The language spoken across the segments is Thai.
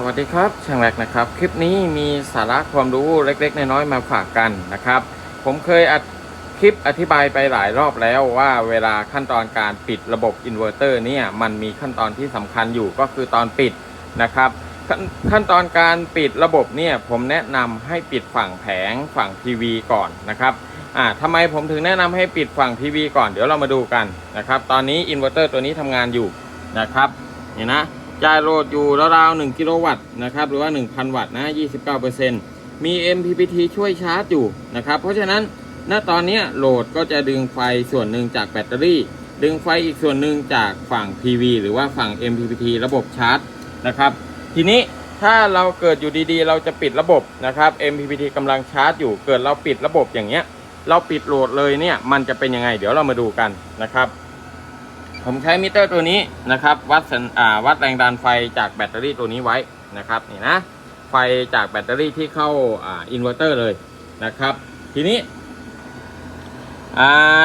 สวัสดีครับช่างแรกนะครับ คลิปนี้มีสาระความรู้เล็กๆ น้อยๆมาฝากกันนะครับ ผมเคยอัดคลิปอธิบายไปหลายรอบแล้วว่าเวลาขั้นตอนการปิดระบบอินเวอร์เตอร์เนี่ยมันมีขั้นตอนที่สำคัญอยู่ก็คือตอนปิดนะครับข,ขั้นตอนการปิดระบบเนี่ยผมแนะนำให้ปิดฝั่งแผงฝั่งทีวีก่อนนะครับอ่าทำไมผมถึงแนะนำให้ปิดฝั่งทีวีก่อนเดี๋ยวเรามาดูกันนะครับ ตอนนี้อินเวอร์เตอร์ตัวนี้ทำงานอยู่นะครับเนี่ยนะ จ่ายโหลดอยู่ราวๆ1กิโลวัตต์นะครับ หรือว่า 1,000 วัตต์นะ 29%มี MPPT ช่วยชาร์จอยู่นะครับ เพราะฉะนั้น ณ ตอนนี้โหลดก็จะดึงไฟส่วนหนึ่งจากแบตเตอรี่ ดึงไฟอีกส่วนหนึ่งจากฝั่ง PV หรือว่าฝั่ง MPPT ระบบชาร์จนะครับ ทีนี้ถ้าเราเกิดอยู่ดีๆ เราจะปิดระบบนะครับ MPPT กำลังชาร์จอยู่ เกิดเราปิดระบบอย่างเงี้ย เราปิดโหลดเลยเนี่ย มันจะเป็นยังไง เดี๋ยวเรามาดูกันนะครับ ผมใช้มิเตอร์ตัวนี้นะครับ วัดวัดแรงดันไฟจากแบตเตอรี่ตัวนี้ไว้นะครับนี่นะไฟจากแบตเตอรี่ที่เข้าอินเวอร์เตอร์เลยนะครับ ทีนี้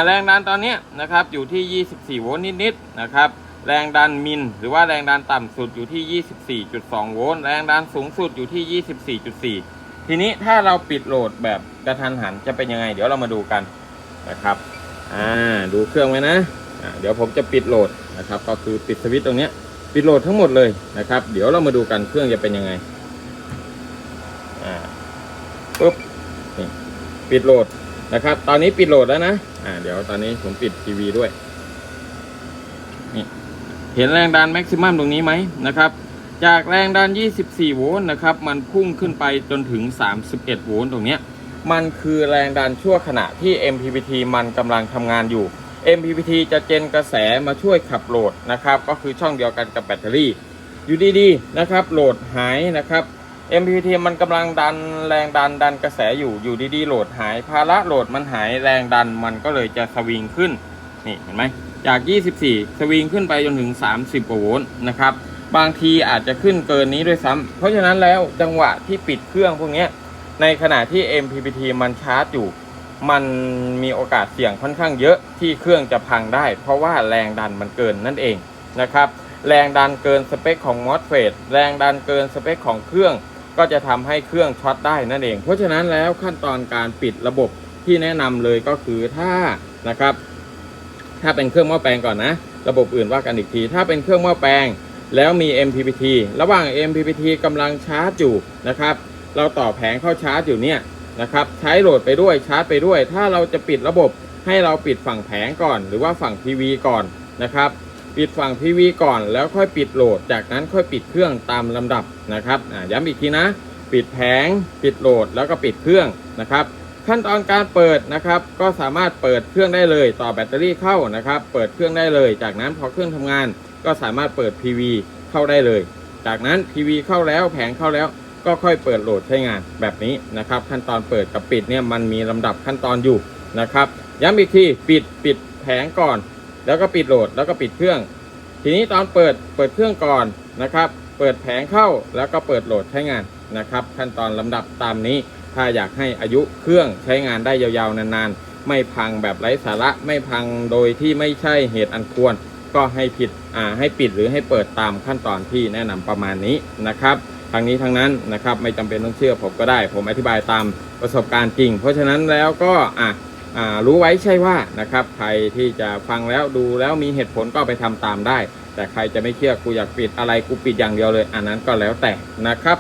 แรงดันตอนนี้นะครับอยู่ที่ 24 โวลต์นิดๆนะครับ แรงดันมิน หรือว่าแรงดันต่ำสุดอยู่ที่ 24.2 โวลต์แรงดันสูงสุดอยู่ที่ 24.4 ทีนี้ถ้าเราปิดโหลดแบบกระทันหันจะเป็นยังไง เดี๋ยวเรามาดูกันนะครับอ่าดูเครื่องไว้นะ เดี๋ยวผมจะปิดโหลดนะครับ ก็คือปิดสวิตช์ตรงนี้ปิดโหลดทั้งหมดเลยนะครับ เดี๋ยวเรามาดูกันเครื่องจะเป็นยังไงอ่าปุ๊บนี่ปิดโหลดนะครับ ตอนนี้ปิดโหลดแล้วนะอ่าเดี๋ยวตอนนี้ผมปิดทีวีด้วยนี่เห็นแรงดันแม็กซิมัมตรงนี้ไหมนะครับ จากแรงดัน 24 โวลต์นะครับ มันพุ่งขึ้นไปจนถึง 31 โวลต์ตรงนี้ มันคือแรงดันชั่วขณะที่ MPPT มันกำลังทำงานอยู่ MPPT จะเจนกระแสมาช่วยขับโหลดนะครับ ก็คือช่องเดียวกันกับแบตเตอรี่ อยู่ดีๆนะครับโหลดหายนะครับ MPPT มันกำลังดันแรงดันดันกระแสอยู่อยู่ดีๆโหลดหาย ภาระโหลดมันหายแรงดันมันก็เลยจะสวิงขึ้นนี่เห็นไหมจาก 24 สวิงขึ้นไปจนถึง 30กว่าโวลต์นะครับ บางทีอาจจะขึ้นเกินนี้ด้วยซ้ำเพราะฉะนั้นแล้วจังหวะที่ปิดเครื่องพวกนี้ในขณะที่ MPPT มันชาร์จอยู่ มันมีโอกาสเสี่ยงค่อนข้างเยอะที่เครื่องจะพังได้ เพราะว่าแรงดันมันเกินนั่นเองนะครับ แรงดันเกินสเปคของมอสเฟตแรงดันเกินสเปคของเครื่องก็จะทำให้เครื่องช็อตได้นั่นเอง เพราะฉะนั้นแล้วขั้นตอนการปิดระบบที่แนะนำเลยก็คือถ้านะครับ ถ้าเป็นเครื่องหม้อแปลงก่อนนะ ระบบอื่นว่ากันอีกที ถ้าเป็นเครื่องหม้อแปลง แล้วมี MPPT ระหว่าง MPPT กำลังชาร์จอยู่นะครับ เราต่อแผงเข้าชาร์จอยู่เนี่ย นะครับใช้โหลดไปด้วยชาร์จไปด้วย ถ้าเราจะปิดระบบให้เราปิดฝั่งแผงก่อน หรือว่าฝั่ง PV ก่อนนะครับ ปิดฝั่ง PV ก่อนแล้วค่อยปิดโหลด จากนั้นค่อยปิดเครื่องตามลำดับนะครับย้ำอีกทีนะ ปิดแผง ปิดโหลดแล้วก็ปิดเครื่องนะครับขั้นตอนการเปิดนะครับ ก็สามารถเปิดเครื่องได้เลย ต่อแบตเตอรี่เข้านะครับ เปิดเครื่องได้เลย จากนั้นพอเครื่องทำงาน ก็สามารถเปิด PV เข้าได้เลย จากนั้น PV เข้าแล้วแผงเข้าแล้ว ก็ค่อยเปิดโหลดใช้งานแบบนี้นะครับ ขั้นตอนเปิดกับปิดเนี่ยมันมีลำดับขั้นตอนอยู่นะครับย้ำอีกทีปิดปิดแผงก่อน แล้วก็ปิดโหลดแล้วก็ปิดเครื่อง ทีนี้ตอนเปิดเปิดเครื่องก่อนนะครับ เปิดแผงเข้าแล้วก็เปิดโหลดใช้งานนะครับ ขั้นตอนลำดับตามนี้ ถ้าอยากให้อายุเครื่องใช้งานได้ยาวๆนานๆ ไม่พังแบบไร้สาระไม่พังโดยที่ไม่ใช่เหตุอันควร ก็ให้ผิดอ่าให้ปิดหรือให้เปิดตามขั้นตอนที่แนะนำประมาณนี้นะครับ ทางนี้ทางนั้นนะครับไม่จำเป็นต้องเชื่อผมก็ได้ ผมอธิบายตามประสบการณ์จริง เพราะฉะนั้นแล้วก็อะอ่ารู้ไว้ใช่ว่านะครับใครที่จะฟังแล้วดูแล้วมีเหตุผลก็ไปทำตามได้ แต่ใครจะไม่เชื่อกูอยากปิดอะไรกูปิดอย่างเดียวเลย อันนั้นก็แล้วแต่นะครับ